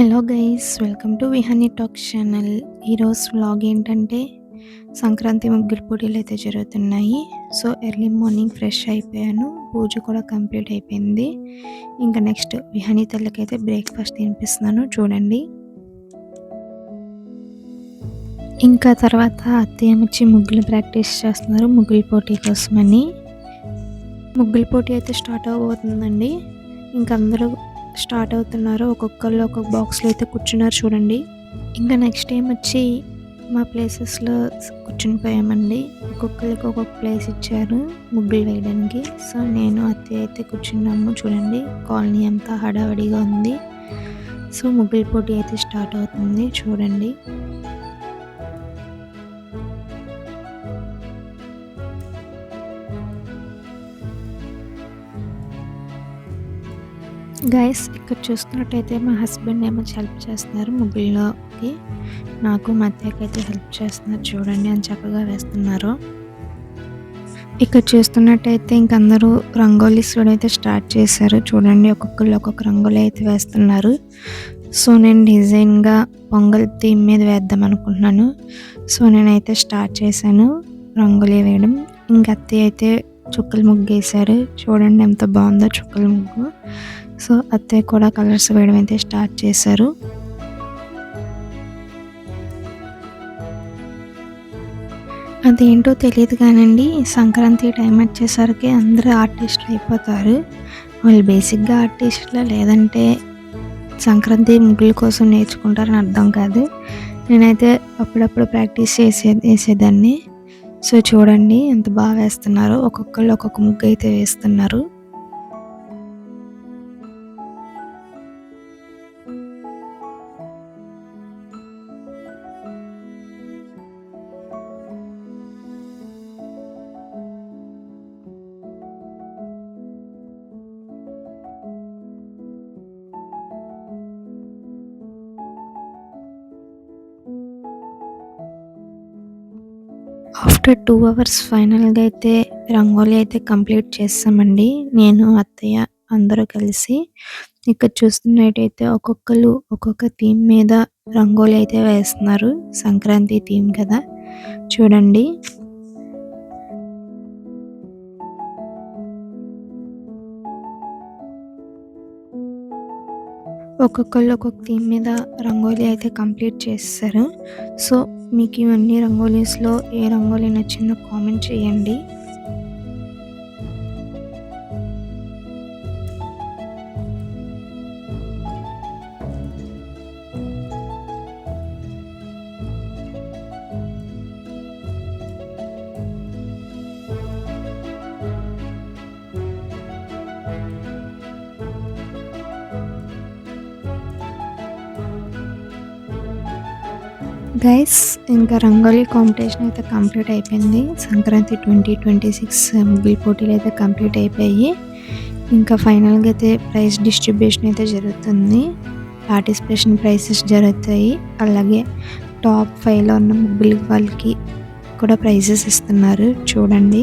Hello guys welcome to Vihani talk channel ఈరోజు vlog ఏంటంటే సంక్రాంతి ముగ్గురు పోటీలు అయితే జరుగుతున్నాయి. సో ఎర్లీ మార్నింగ్ ఫ్రెష్ అయిపోయాను. పూజ కూడా కంప్లీట్ అయిపోయింది. ఇంకా నెక్స్ట్ విహాని తల్లికైతే బ్రేక్ఫాస్ట్ తినిపిస్తున్నాను. చూడండి. ఇంకా తర్వాత అత్తయ్య వచ్చి ముగ్గులు ప్రాక్టీస్ చేస్తున్నారు. ముగ్గుల పోటీ కోసమని. ముగ్గుల పోటీ అయితే స్టార్ట్ అవబోతుందండి ఇంకా అందరూ స్టార్ట్ అవుతున్నారు ఒక్కొక్కళ్ళు ఒక్కొక్క బాక్స్లో అయితే కూర్చున్నారు చూడండి. ఇంకా నెక్స్ట్ టైం వచ్చి మా ప్లేసెస్లో కూర్చుని పోయామండి ఒక్కొక్కరికి ఒక్కొక్క ప్లేస్ ఇచ్చారు ముగ్గులు వేయడానికి. సో నేను అత్తయ్య అయితే కూర్చున్నాము చూడండి. కాలనీ అంతా హడావడిగా ఉంది. సో ముగ్గుల పోటీ అయితే స్టార్ట్ అవుతుంది చూడండి. గైస్ ఇక్కడ చూస్తున్నట్టయితే మా హస్బెండ్ ఏమో హెల్ప్ చేస్తున్నారు ముగ్గుల్లోకి. నాకు మధ్యకైతే హెల్ప్ చేస్తున్నారు చూడండి అని చక్కగా వేస్తున్నారు. ఇక్కడ చూస్తున్నట్టయితే ఇంక అందరూ రంగోలీస్ అయితే స్టార్ట్ చేశారు. చూడండి ఒక్కొక్కరు ఒక్కొక్క రంగోలీ అయితే వేస్తున్నారు. సో నేను డిజైన్గా పొంగల్ థీమ్ మీద వేద్దాం అనుకుంటున్నాను. సో నేనైతే స్టార్ట్ చేశాను రంగోలీ వేయడం. ఇంక అత్తయ్య అయితే చుక్కల ముగ్గు వేశారు చూడండి ఎంత బాగుందో చుక్కల ముగ్గు. సో అత్తయ్య కూడా కలర్స్ వేయడం అయితే స్టార్ట్ చేశారు. అదేంటో తెలియదు కానండి సంక్రాంతి టైం వచ్చేసరికి అందరూ ఆర్టిస్టులు అయిపోతారు. వాళ్ళు బేసిక్గా ఆర్టిస్టులు లేదంటే సంక్రాంతి ముగ్గుల కోసం నేర్చుకుంటారని అర్థం కాదు. నేనైతే అప్పుడప్పుడు ప్రాక్టీస్ చేసే వేసేదాన్ని. సో చూడండి ఎంత బాగా వేస్తున్నారు. ఒక్కొక్కళ్ళు ఒక్కొక్క ముగ్గు అయితే వేస్తున్నారు. ఆఫ్టర్ టూ అవర్స్ ఫైనల్గా అయితే రంగోలీ అయితే కంప్లీట్ చేస్తామండి. నేను అత్తయ్య అందరూ కలిసి ఇక్కడ చూస్తున్నట్టయితే ఒక్కొక్కరు ఒక్కొక్క థీమ్ మీద రంగోలీ అయితే వేస్తున్నారు. సంక్రాంతి థీమ్ కదా. చూడండి. ఒక్కొక్కళ్ళు ఒక్కొక్క థీమ్ మీద రంగోలీ అయితే కంప్లీట్ చేస్తారు. సో మీకు ఇవన్నీ రంగోలీస్లో ఏ రంగోలీ నచ్చిందో కామెంట్ చేయండి. గైస్ ఇంకా రంగోలీ కాంపిటీషన్ అయితే కంప్లీట్ అయిపోయింది. సంక్రాంతి ట్వంటీ ట్వంటీ సిక్స్ ముగ్గుల పోటీలు అయితే కంప్లీట్ అయిపోయి ఇంకా ఫైనల్గా అయితే ప్రైజ్ డిస్ట్రిబ్యూషన్ అయితే జరుగుతుంది. పార్టిసిపేషన్ ప్రైజెస్ జరుగుతాయి. అలాగే టాప్ ఫైవ్లో ఉన్న ముగ్గులు వాళ్ళకి కూడా ప్రైజెస్ ఇస్తున్నారు. చూడండి.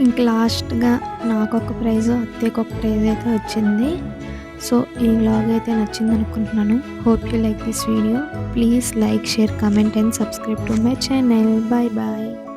ఇంక లాస్ట్గా నాకు ఒక ప్రైజ్ అత్తయ్యకు ఒక ప్రైజ్ అయితే వచ్చింది. సో ఈ వ్లాగ్ అయితే నచ్చింది అనుకుంటున్నాను. Hope you like this video please like share comment and subscribe to my channel bye bye